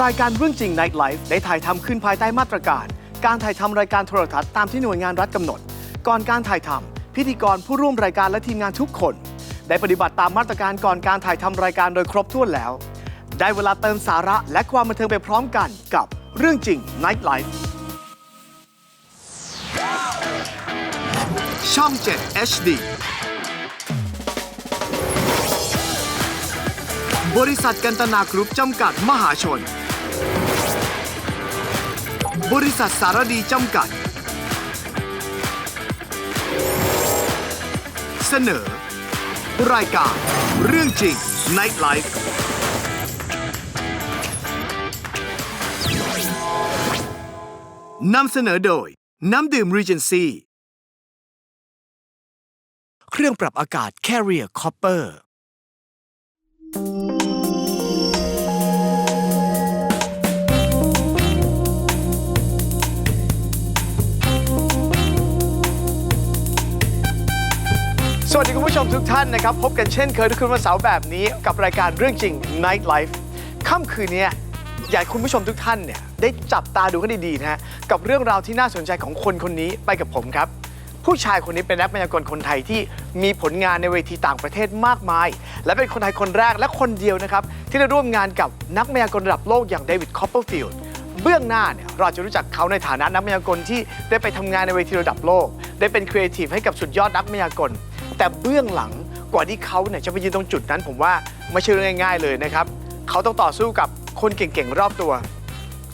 รายการเรื่องจริง Night Life ได้ถ่ายทำขึ้นภายใต้มาตรการ การถ่ายทำรายการโทรทัศน์ตามที่หน่วยงานรัฐกำหนด ก่อนการถ่ายทำพิธีกรผู้ร่วมรายการและทีมงานทุกคน ได้ปฏิบัติตามมาตรการก่อนการถ่ายทำรายการโดยครบถ้วนแล้ว ได้เวลาเติมสาระและความบันเทิงไปพร้อมกันกับเรื่องจริง Night Life ช่อง 7 HD บริษัทกันตนากรุ๊ปจำกัดมหาชน บริษัทสารดีจำกัด เสนอ รายการ เรื่องจริง Night Life นำเสนอโดย น้ำดื่ม Regency เครื่องปรับอากาศ Carrier Copper วัสดีคุณผู้ชมทุกท่านนะครับ พบกันเช่นเคยทุกคืนวันเสาร์แบบนี้กับรายการเรื่องจริง Night Life ค่ำคืนนี้อยากคุณผู้ชมทุกท่านเนี่ยได้จับตาดูกันดีๆนะฮะกับเรื่องราวที่น่าสนใจของคนคนนี้ไปกับผมครับ ผู้ชายคนนี้เป็นนักมายากลคนไทยที่มีผลงานในเวทีต่างประเทศมากมาย และเป็นคนไทยคนแรกและคนเดียวนะครับที่ได้ร่วมงานกับนักมายากลระดับโลกอย่างเดวิดคอปเปอร์ฟิลด์เบื้องหน้าเนี่ยเราจะรู้จักเขาในฐานะนักมายากลที่ได้ไปทำงานในเวทีระดับโลก ได้เป็นครีเอทีฟให้กับสุดยอดนักมายากล แต่เบื้องหลังกว่าที่เขาเนี่ยจะไปยืนตรงจุดนั้น ผมว่าไม่ใช่เรื่องง่ายๆเลยนะครับเขาต้องต่อสู้กับคนเก่งๆรอบตัว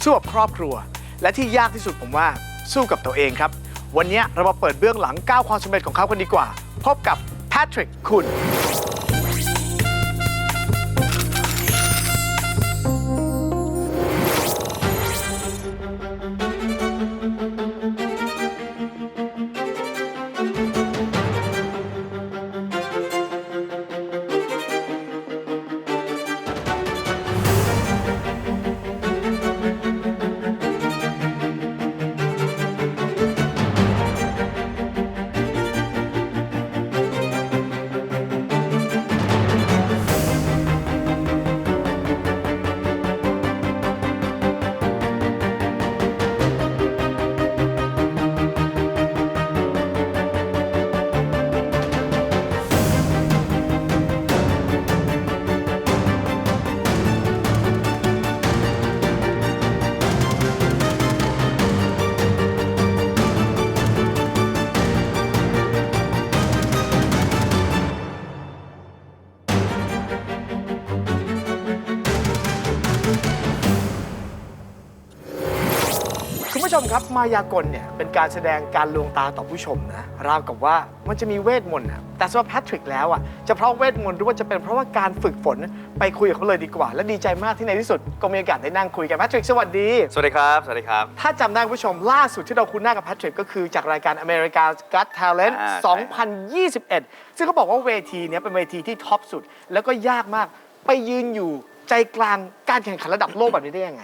สู้กับครอบครัว และที่ยากที่สุดผมว่าสู้กับตัวเองครับ วันนี้เรามาเปิดเบื้องหลังก้าวความสำเร็จของเขากันดีกว่า พบกับแพทริกคุณ มครับมายากลเนี่ยเป็นการแสดงการลวงตาต่อผู้ชมนะราวกับว่ามันจะมีเวทมนต์นะแต่สำหรับแพทริกแล้วอะจะเพราะเวทมนต์หรือว่าจะเป็นเพราะว่าการฝึกฝนไปคุยกับเขาเลยดีกว่า และดีใจมากที่ในที่สุดก็มีโอกาสได้นั่งคุยกันแพทริกสวัสดี สวัสดีครับ สวัสดีครับ ถ้าจำได้คุณผู้ชมล่าสุดที่เราคุ้นหน้ากับแพทริกก็คือจากรายการ America Got Talent อ่าใช่ 2021 ซึ่งเขาบอกว่าเวทีเนี้ยเป็นเวทีที่ท็อปสุด แล้วก็ยากมากไปยืนอยู่ใจกลางการแข่งขันระดับโลกแบบนี้ได้ยังไง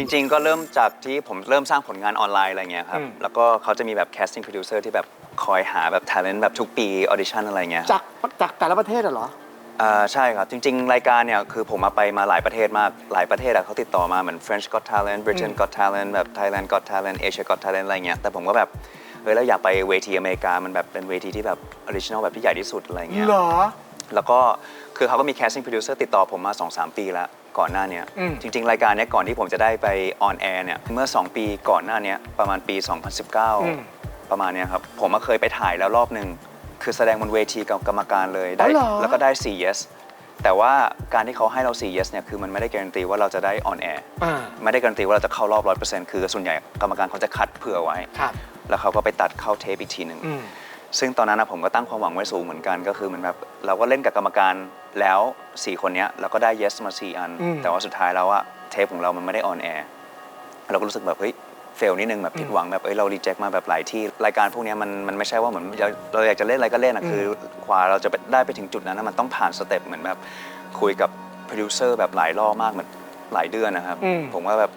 จริงๆ ก็เริ่มจากที่ผมเริ่มสร้างผลงานออนไลน์อะไรเงี้ยครับ อืม แล้วก็เขาจะมีแบบ casting producer ที่แบบคอยหาแบบ talent แบบทุกปี audition อะไรเงี้ยจากจากแต่ละประเทศอะเหรอ อ่าใช่ครับ จริง ๆ รายการเนี่ย คือผมมาไปมาหลายประเทศมาก หลายประเทศอะเขาติดต่อมาเหมือน French Got Talent Britain Got Talent แบบ Thailand Got Talent Asia Got Talent อะไรเงี้ย แต่ผมก็แบบ เฮ้ยเราอยากไปเวทีอเมริกา มันแบบเป็นเวทีที่แบบ original แบบที่ใหญ่ที่สุดอะไรเงี้ย เหรอ แล้วก็คือเขาก็มี casting producer ติดต่อผมมา 2-3 ปีแล้ว ก่อนหน้าเนี้ยอืม จริง ๆ รายการเนี้ยก่อนที่ผมจะได้ไปออนแอร์เนี่ยเมื่อ 2 ปีก่อนหน้าเนี้ยประมาณปี 2019 ประมาณเนี้ยครับผมมาเคยไปถ่ายแล้วรอบหนึ่งคือแสดงบนเวทีกับกรรมการเลยได้อ๋อเหรอ แล้วก็ได้4 yes แต่ว่าการที่เขาให้เรา4 yes เนี่ยคือมันไม่ได้การันตีว่าเราจะได้ออนแอร์อ่าไม่ได้การันตีว่าเราจะเข้ารอบ100%คือส่วนใหญ่กรรมการเขาจะคัดเผื่อไว้ ครับแล้วเขาก็ไปตัดเข้าเทปอีกทีหนึ่ง อืม ซึ่งตอนนั้นนะผมก็ตั้งความหวังไว้สูงเหมือนกันก็คือเหมือนแบบเราก็เล่นกับกรรมการ แล้ว 4 คนเนี้ยเราก็ได้ yes มา 4 อัน อืมแต่ว่าสุดท้ายแล้วอะเทปของเรามันไม่ได้ออนแอร์เราก็รู้สึกแบบเฮ้ยเฟลนิดนึงแบบผิดหวังแบบเอ้ยเรารีเจ็คมาแบบหลายที่รายการพวกเนี้ยมันมันไม่ใช่ว่าเหมือนเราเราอยากจะเล่นอะไรก็เล่นอะคือกว่าเราจะไปได้ไปถึงจุดนั้นนะมันต้องผ่านสเต็ปเหมือนแบบคุยกับโปรดิวเซอร์แบบหลายรอบมากเหมือนหลายเดือนนะครับอืม ผมว่าแบบ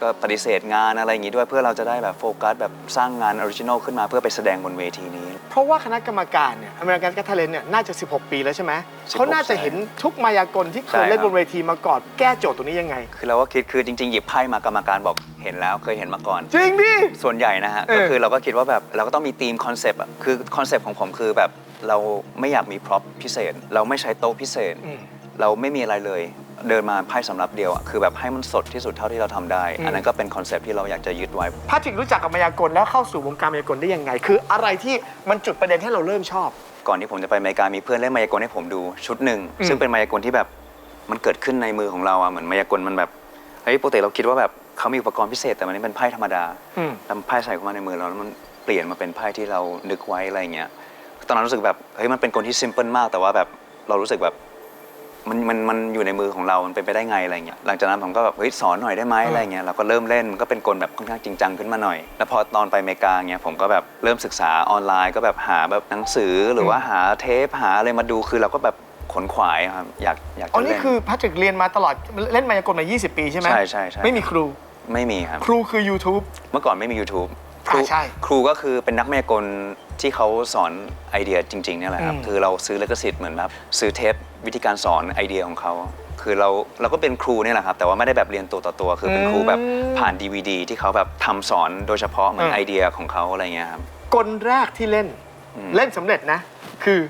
ก็ปฏิเสธงานอะไรอย่างงี้ด้วยเพื่อเราจะได้แบบโฟกัสแบบสร้างงานออริจินอลขึ้นมาเพื่อไปแสดงบนเวทีนี้ เพราะว่าคณะกรรมการเนี่ยอเมริกันกัทเลนเนี่ยน่าจะ 16 ปีแล้วใช่ไหม16เขาน่าจะเห็นทุกมายากลที่เคยใช่เล่นครับ บนเวทีมาก่อนแก้โจทย์ตรงนี้ยังไง คือเราก็คิดคือจริงๆ หยิบไพ่มากรรมการบอกเห็นแล้วเคยเห็นมาก่อน จริงดิ ส่วนใหญ่นะฮะ เออ ก็คือเราก็คิดว่าแบบเราก็ต้องมีธีมคอนเซปต์อะคือคอนเซปต์ของผมคือแบบเราไม่อยากมีพร็อพพิเศษ เราไม่ใช้โต๊ะพิเศษอืมเราไม่มีอะไรเลย เดินมาไพ่สำรับเดียวอะคือแบบให้มันสดที่สุดเท่าที่เราทำได้อืมอันนั้นก็เป็นคอนเซปต์ที่เราอยากจะยึดไว้ พาทริกรู้จักกับมายากลแล้วเข้าสู่วงการมายากลได้ยังไง คืออะไรที่มันจุดประเด็นให้เราเริ่มชอบ ก่อนที่ผมจะไปอเมริกามีเพื่อนเล่นมายากลให้ผมดูชุดหนึ่งอืมซึ่งเป็นมายากลที่แบบมันเกิดขึ้นในมือของเราอะเหมือนมายากลมันแบบเฮ้ยปกติเราคิดว่าแบบเขามีอุปกรณ์พิเศษแต่มันนี่เป็นไพ่ธรรมดาอืมทำไพ่ใส่เข้ามาในมือเราแล้วมันเปลี่ยนมาเป็นไพ่ที่เรานึกไว้อะไรเงี้ย ตอนนั้นรู้สึกแบบเฮ้ยมันเป็นคนที่ซิมเพิลมากแต่ว่าแบบเรารู้สึกแบบ มันมันมันอยู่ในมือของเรา มันเป็นไปได้ไงอะไรเงี้ย หลังจากนั้นผมก็แบบเฮ้ยสอนหน่อยได้ไหมอะไรเงี้ย เราก็เริ่มเล่น มันก็เป็นกลแบบค่อนข้างจริงจังขึ้นมาหน่อย แล้วพอตอนไปอเมริกาเงี้ยผมก็แบบเริ่มศึกษาออนไลน์ ก็แบบหาแบบหนังสือหรือว่าหาเทปหาอะไรมาดู คือเราก็แบบขนขวายครับ อยากอยากอ๋อจะนี่เล่น คือพาทริกเรียนมาตลอดเล่นมายากลมา 20 ปีใช่ไหมใช่ใช่ใช่ ไม่มีครู ไม่มีครับ ครูคือ YouTube เมื่อก่อนไม่มี YouTube ครูอ่าใช่ครูก็คือเป็นนักมายากลที่เขาสอนไอเดียจริงๆเนี่ยแหละครับ อืมคือเราซื้อลิขสิทธิ์เหมือนแบบซื้อเทป วิธีการสอนไอเดียของเขา คือเราเราก็เป็นครูเนี่ยแหละครับ แต่ว่าไม่ได้แบบเรียนตัวต่อตัว คือเป็นครูแบบผ่าน DVD ที่เขาแบบทำสอนโดยเฉพาะเหมือนไอเดียของเขาอะไรเงี้ยครับ กลแรกที่เล่นอืมเล่นสำเร็จนะ คือ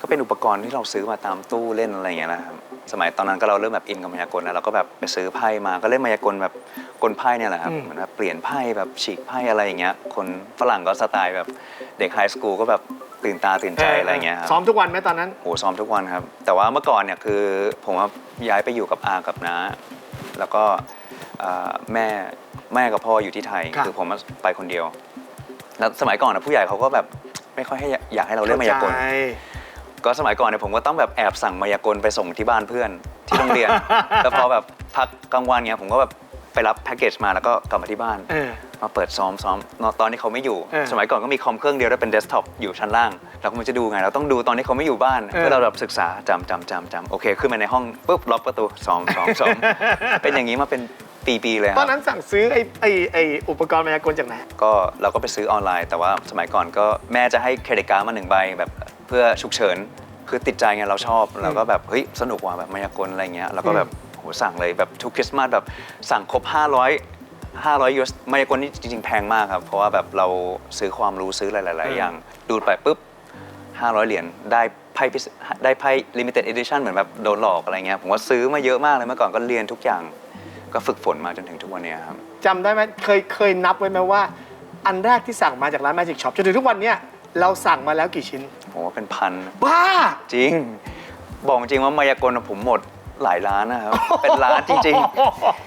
ก็เป็นอุปกรณ์ที่เราซื้อมาตามตู้เล่นอะไรเงี้ยนะครับสมัยตอนนั้นก็เราเริ่มแบบอินกับมายากลแล้วเราก็แบบไปซื้อไพ่มาก็เล่นมายากลแบบกลไพ่เนี่ยแหละครับอืมเหมือนแบบเปลี่ยนไพ่แบบฉีกไพ่อะไรอย่างเงี้ยคนฝรั่งก็สไตล์แบบเด็กไฮสคูลก็แบบ ตื่นตาตื่นใจอะไรเงี้ยครับซ้อมทุกวันไหมตอนนั้นโหซ้อมทุกวันครับ แต่ว่าเมื่อก่อนเนี่ยคือผมว่าย้ายไปอยู่กับอากับน้าแล้วก็อ่าแม่แม่กับพ่ออยู่ที่ไทยครับคือผมไปคนเดียว แล้วสมัยก่อนนะผู้ใหญ่เขาก็แบบไม่ค่อยให้อยากให้เราเล่นมายากลเข้ใจก็สมัยก่อนเนี่ยผมก็ต้องแบบแอบสั่งมายากลไปส่งที่บ้านเพื่อนที่โรงเรียน แล้วพอแบบพักกลางวันเนี่ยผมก็แบบไปรับแพ็กเกจมาแล้วก็กลับมาที่บ้านเออ มาเปิดซ้อมซ้อมตอนที่เขาไม่อยู่ เออสมัยก่อนก็มีคอมเครื่องเดียวแล้วเป็นเดสก์ท็อปอยู่ชั้นล่าง เราก็ไมันจะดูไง เราต้องดูตอนที่เขาไม่อยู่บ้าน เออ เพื่อเราแบบศึกษาจำจำจำจำโอเค ขึ้นมาในห้องปุ๊บล็อกประตูซ้อมซ้อมซ้อม เป็นอย่างนี้มาเป็นปีๆเลยคตอรันบ นั้นสั่งซื้อไอ้ไอ้ไอ้อุปกรณ์มายากลจากไหน ก็เราก็ไปซื้อออนไลน์ แต่ว่าสมัยก่อนก็แม่จะให้เครดิตการ์ดมาหนึ่งใบแบบเพื่อฉุกเฉินคือติดใจไงเราชอบเราก็แบบเฮ้ยสนุกว่ะแบบมายากลอะไรเงี้ยเราก็แบบโหสั่งเลยแบบทุกคริสต์มาสแบบสั่งครบ 500 500ยูสมายากลนี่จริงๆ แพงมากครับ เพราะว่าแบบเราซื้อความรู้ซื้อหลาย ๆ อย่าง ดูดไปปุ๊บ 500 เหรียญได้ไพ่พิเศษได้ไพ่ limited edition เหมือนแบบโดนหลอกอะไรเงี้ยผมว่าซื้อมาเยอะมากเลยเมื่อก่อนก็เรียนทุกอย่าง ก็ฝึกฝนมาจนถึงทุกวันเนี้ยครับ จำได้ไหมเคยเคยนับไว้ไหมว่า อันแรกที่สั่งมาจากร้าน Magic Shop จนถึงทุกวันเนี้ยเราสั่งมาแล้วกี่ชิ้น ผมว่าเป็นพัน บ้า จริง บอกจริงว่ามายากลอะผมหมด หลายล้านนะครับ เป็นล้านจริง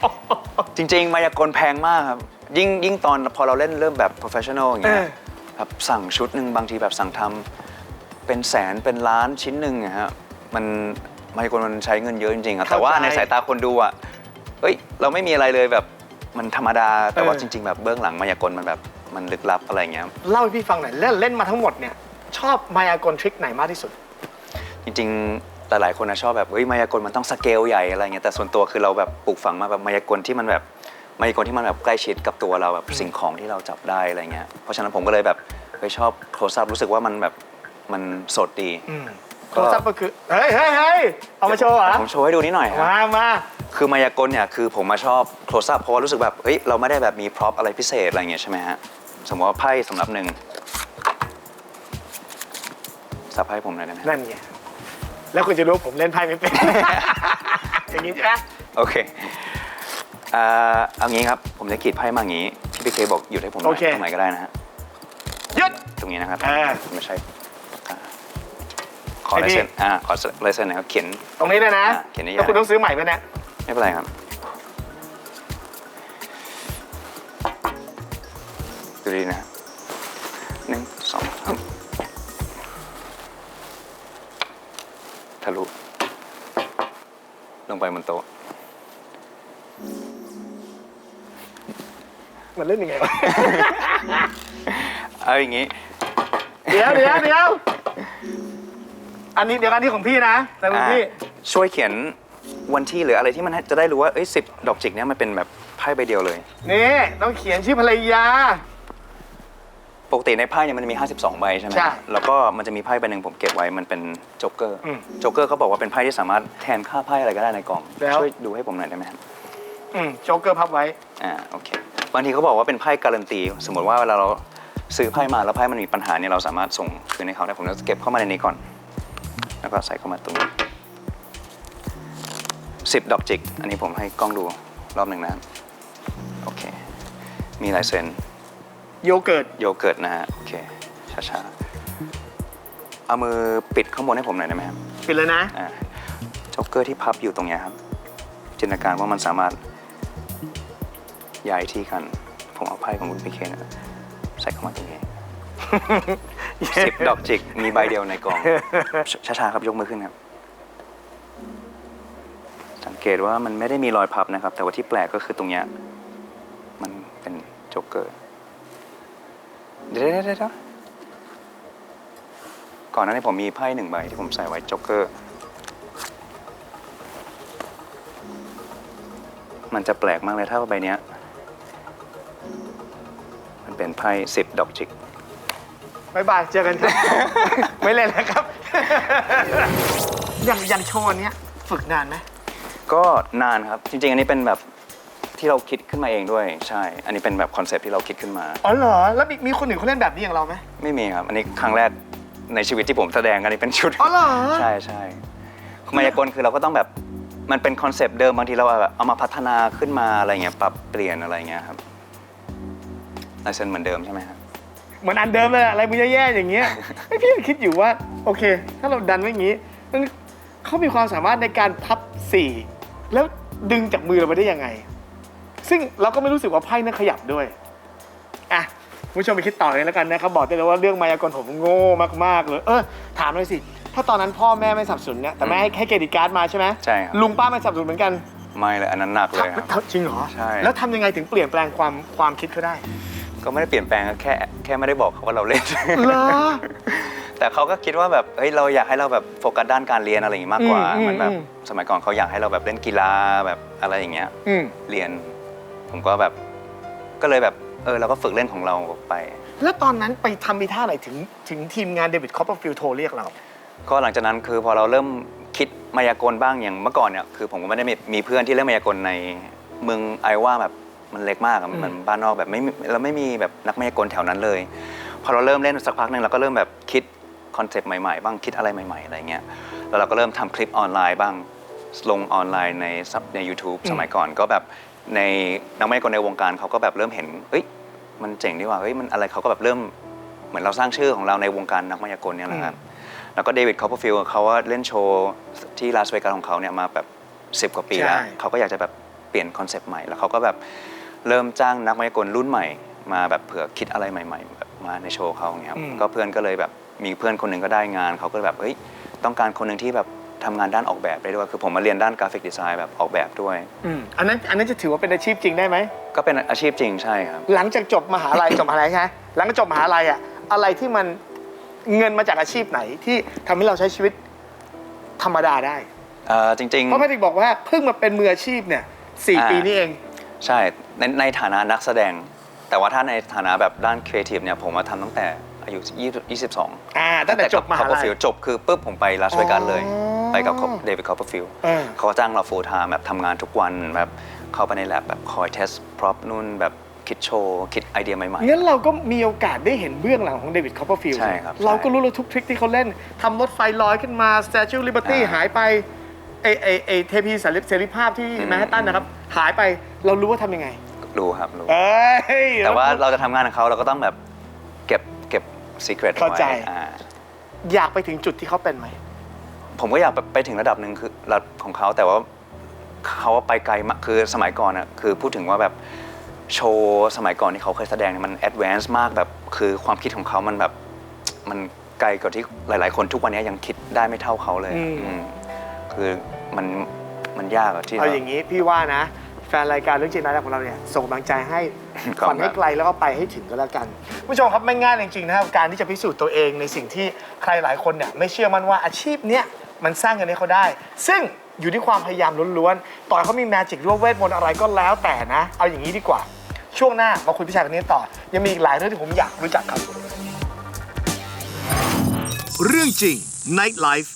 ๆ จริง ๆ มายากลแพงมากครับ ยิ่งยิ่งตอนพอเราเล่นเริ่มแบบ professional อย่างเงี้ยเออแบบสั่งชุดหนึ่งบางทีแบบสั่งทำเป็นแสนเป็นล้านชิ้นหนึ่งอะฮะมันมายากลมันใช้เงินเยอะจริงๆอะแต่ว่าในสายตาคนดูอะเอ้ย เราไม่มีอะไรเลยแบบมันธรรมดาแต่ว่าจริง ๆ แบบเบื้องหลังมายากลมันแบบมันลึกลับอะไรอย่างเงี้ยเล่าให้พี่ฟังหน่อยเล่นเล่นมาทั้งหมดเนี่ยชอบมายากลทริคไหนมากที่สุด จริงๆ หลายๆคนนะชอบแบบเฮ้ยมายากลมันต้องสเกลใหญ่อะไรเงี้ยแต่ส่วนตัวคือเราแบบปลูกฝังมาแบบมายากลที่มันแบบมายากลที่มันแบบใกล้ชิดกับตัวเราแบบสิ่งของที่เราจับได้อะไรเงี้ยเพราะฉะนั้นผมก็เลยแบบไปชอบโคซับรู้สึกว่ามันแบบมันสดดีอืมก็โทรศัพท์ก็คือเฮ้ยเฮ้ยเฮ้ยเอามาโชว์เหรอผมโชว์ให้ดูนิดหน่อยครับมามาคือมายากลเนี่ยคือผมมาชอบโคซับเพราะว่ารู้สึกแบบเฮ้ยเราไม่ได้แบบมีพร็อพอะไรพิเศษอะไรเงี้ยใช่ไหมฮะสมมติว่าไพ่สำหรับหนึ่งสับไพ่ผมหน่อยได้ไหมนั่นไง แล้วคุณจะรู้ผมเล่นไพ่ไม่เป็น อย่างนี้ใช่ไหมโอเคอ่าเอางี้ครับ ผมจะขีดไพ่มาอย่างนี้ ที่พี่เคบอกหยุดให้ผมหน่อยตรงไหนก็ได้นะฮะ หยุด ตรงนี้นะครับอ่า ไม่ใช่อ่าขอไอ้ลายนี่เซ็นอ่าขอลายเซ็นหน่อยครับเขียน ตรงนี้เลยนะอะเขียนนิยาย แล้วคุณต้องซื้อใหม่ไหมเนี่ยไม่เป็นไรครับ ดูดีนะ งไปบนโต๊ะ มันเล่นยังไงวะ เอาอย่างงี้ เดี๋ยวเดี๋ยวเดี๋ยวอันนี้เดี๋ยวอันนี้ของพี่นะแต่ของพี่อ่าช่วยเขียนวันที่หรืออะไรที่มันจะได้รู้ว่าเอ้ยสิบดอกจิกเนี้ยมันเป็นแบบไพ่ใบเดียวเลย นี่ ต้องเขียนชื่อภรรยา ปกติในไพ่เนี่ยมันจะมี 52 ใบใช่ไหมใช่แล้วก็มันจะมีไพ่ใบหนึ่งผมเก็บไว้มันเป็นโจ๊กเกอร์อืมโจ๊กเกอร์เขาบอกว่าเป็นไพ่ที่สามารถแทนค่าไพ่อะไรก็ได้ในกล่องแล้ว ช่วยดูให้ผมหน่อยได้ไหมครับอืมโจ๊กเกอร์พับไว้ อ่าโอเคบางทีเขาบอกว่าเป็นไพ่การันตี สมมติว่าเวลาเราซื้อไพ่มาแล้วไพ่มันมีปัญหาเนี่ยเราสามารถส่งคืนให้เขาได้ผมจะเก็บเข้ามาในนี้ก่อน แล้วก็ใส่เข้ามาตรงนี้สิบดอกจิก อันนี้ผมให้กล้องดูรอบหนึ่งนะครับโอเค มีลายเซ็น โยเกิร์ต โยเกิร์ตนะฮะ โอเค ช้าๆ เอามือปิดข้างบนให้ผมหน่อยได้ไหมครับปิดเลยนะ อ่าโจ๊กเกอร์ที่พับอยู่ตรงเนี้ยครับ จินตนาการว่ามันสามารถย้ายที่กัน ผมเอาไพ่ของคุณพีเคนะใส่เข้ามาตรงนี้ สิบดอกจิก มีใบเดียวในกล่อง ช้าๆครับ ยกมือขึ้นครับ สังเกตว่ามันไม่ได้มีรอยพับนะครับ แต่ว่าที่แปลกก็คือตรงเนี้ย มันเป็นโจ๊กเกอร์ เดี๋ยวเดี๋ยวเดี๋ยวเดี๋ยวก่อนหน้านี้ผมมีไพ่หนึ่งใบที่ผมใส่ไว้โจ๊กเกอร์ มันจะแปลกมากเลยถ้าว่าใบเนี้ย มันเป็นไพ่สิบดอกจิก บายบาย เจอกันครับ ไม่เล่นแล้วครับ อย่างอย่างโชว์อันเนี้ยฝึกนานไหมก็นานครับ จริง ๆ อันนี้เป็นแบบ ที่เราคิดขึ้นมาเองด้วย ใช่ อันนี้เป็นแบบคอนเซปต์ที่เราคิดขึ้นมา อ๋อเหรอ แล้วมีมีคนอื่นเขาเล่นแบบนี้อย่างเราไหมไม่มีครับ อันนี้ครั้งแรกในชีวิตที่ผมแสดงอันนี้เป็นชุด อ๋อเหรอ ใช่ใช่มายากลคือเราก็ต้องแบบมันเป็นคอนเซปต์เดิมบางทีเราแบบเอามาพัฒนาขึ้นมาอะไรเงี้ยปรับเปลี่ยนอะไรเงี้ยครับลายเซ็นเหมือนเดิมใช่ไหมครับเหมือนอันเดิมเลยอะอะไรมึงแย่ๆอย่างเงี้ยไอ้พี่คิดอยู่ว่า โอเค ถ้าเราดันไว้อย่างงี้มันเขามีความสามารถในการพับสี่แล้วดึงจากมือเราไปได้ยังไง ซึ่งเราก็ไม่รู้สึกว่าไพ่นั้นขยับด้วยอะคุณผู้ชมไปคิดต่อเลยแล้วกันนะครับบอกได้เลยว่าเรื่องมายากลผมโง่มากๆเลยเออถามเลยสิ ถ้าตอนนั้นพ่อแม่ไม่สนับสนุนเนี่ยแต่แม่ให้ให้เครดิตการ์ดมาใช่ไหมใช่ครับ ลุงป้าไม่สนับสนุนเหมือนกันไม่เลยอันนั้นหนักเลยครับ จริงเหรอใช่ แล้วทำยังไงถึงเปลี่ยนแปลงความความคิดเขาได้ ก็ไม่ได้เปลี่ยนแปลงแค่แค่ไม่ได้บอกเขาว่าเราเล่น เหรอ แต่เขาก็คิดว่าแบบเฮ้ยเราอยากให้เราแบบโฟกัสด้านการเรียนอะไรอย่างงี้มากกว่าอืมเหมือนแบบอืมสมัยก่อนเขาอยากให้เราแบบเล่นกีฬาแบบอะไรอย่างเงี้ยอืม เรียน ผมก็แบบก็เลยแบบเออเราก็ฝึกเล่นของเราไป แล้วตอนนั้นไปทำอีท่าไหนถึงถึงทีมงานเดวิดคอปเปอร์ฟิลโทรเรียกเรา ก็หลังจากนั้นคือพอเราเริ่มคิดมายากลบ้างอย่างเมื่อก่อนเนี่ยคือผมก็ไม่ได้มีมีเพื่อนที่เล่นมายากลในเมืองไอว่าแบบมันเล็กมากอะอืมมันบ้านนอกแบบไม่มีเราไม่มีแบบนักมายากลแถวนั้นเลย พอเราเริ่มเล่นสักพักหนึ่งเราก็เริ่มแบบคิดคอนเซปต์ใหม่ๆ บ้างคิดอะไรใหม่ๆอะไรเงี้ยแล้วเราก็เริ่มทำคลิปออนไลน์บ้างลงออนไลน์ในซับใน YouTube สมัยก่อนก็แบบ ในนักมายากลในวงการเขาก็แบบเริ่มเห็นเอ้ยมันเจ๋งดีว่าเฮ้ยมันอะไรเขาก็แบบเริ่มเหมือนเราสร้างชื่อของเราในวงการนักมายากลเนี่ยแหละครับแล้วก็เดวิดคอปเปอร์ฟิลด์เขาว่าเล่นโชว์ที่ลาสเวกัสของเขาเนี่ยมาแบบ 10 กว่าปีแล้วใช่เขาก็อยากจะแบบเปลี่ยนคอนเซปต์ใหม่แล้วเขาก็แบบเริ่มจ้างนักมายากลรุ่นใหม่ มาแบบเผื่อคิดอะไรใหม่ๆแบบมาในโชว์เขาอย่างเงี้ยครับก็เพื่อนก็เลยแบบมีเพื่อนคนหนึ่งก็ได้งานเขาก็แบบเฮ้ยต้องการคนหนึ่งที่แบบ ทำงานด้านออกแบบได้ด้วย คือผมมาเรียนด้านกราฟิกดีไซน์แบบออกแบบด้วย อืมอันนั้นอันนั้นจะถือว่าเป็นอาชีพจริงได้ไหม ก็เป็นอาชีพจริงใช่ครับ หลังจากจบมหาลัย จบมหาลัยใช่ไหมหลังจากจบมหาลัยอะอะไรที่มันเงินมาจากอาชีพไหนที่ทำให้เราใช้ชีวิตธรรมดาได้ เอ่อจริง เพราะแพทริกบอกว่าเพิ่งมาเป็นมืออาชีพเนี่ยสี่อ่า ปีนี้เอง ๆ ใช่ในในฐานะนักแสดง แต่ว่าถ้าในฐานะแบบด้านครีเอทีฟเนี่ยผมมาทำตั้งแต่อายุ20 22อ่าตั้งแต่จบมหาลัย ฟิลจบคือปุ๊บผมไปลาสเวกัสเลย อ๋อไป กับเดวิดคอปเปอร์ฟิลเออเขาจ้างเรา full time แบบทำงานทุกวันแบบเข้าไปในแลบแบบคอยเทสพร็อพนู่นแบบคิดโชว์คิดไอเดียใหม่ งั้นเราก็มีโอกาสได้เห็นเบื้องหลังของเดวิดคอปเปอร์ฟิลด์ใช่ครับใช่เราก็รู้แล้วทุกทริคที่เขาเล่นทำรถไฟลอยขึ้นมา Statue of Liberty อ่าหายไปไอไอไอเทพีสันเสรีภาพที่อืม แมนฮัตตันนะครับ หายไปเรารู้ว่าทำยังไง ๆรู้ครับรู้ เอ้ย แต่ว่าเราจะทำงานกับเขาเราก็ต้องแบบเก็บเก็บซีเครตเข้าไว้ใจ อ่าอยากไปถึงจุดที่เขาเป็นไหม ผมก็อยากแบบไปถึงระดับหนึ่งคือระดับของเขาแต่ว่าเขาไปไกลมากคือสมัยก่อนอะคือพูดถึงว่าแบบโชว์สมัยก่อนที่เขาเคยแสดงเนี่ยมันแอดวานซ์มากแบบคือความคิดของเขามันแบบมันไกลกว่าที่หลาย ๆ คนทุกวันนี้ยังคิดได้ไม่เท่าเขาเลยอืม อืมคือมันมันยากอะที่เอาอย่างนี้พี่ว่านะ แฟนรายการเรื่องจริงนะของเราเนี่ยส่งกำลังใจให้ขอบคุณฝันให้ไกลแล้วก็ไปให้ถึงก็แล้วกันคุณผู้ชมครับไม่ง่ายจริงๆนะครับการที่จะพิสูจน์ตัวเองในสิ่งที่ใครหลายคนเนี่ยไม่เชื่อมั่นว่าอาชีพเนี้ย มันสร้างเงินให้เขาได้ ซึ่งอยู่ที่ความพยายามล้วนๆ ต่อให้เขามีแมจิกหรือว่าเวทมนต์อะไรก็แล้วแต่นะ เอาอย่างนี้ดีกว่า ช่วงหน้ามาคุยพี่ชายคนนี้ต่อ ยังมีอีกหลายเรื่องที่ผมอยากรู้จักครับ เรื่องจริง Night Life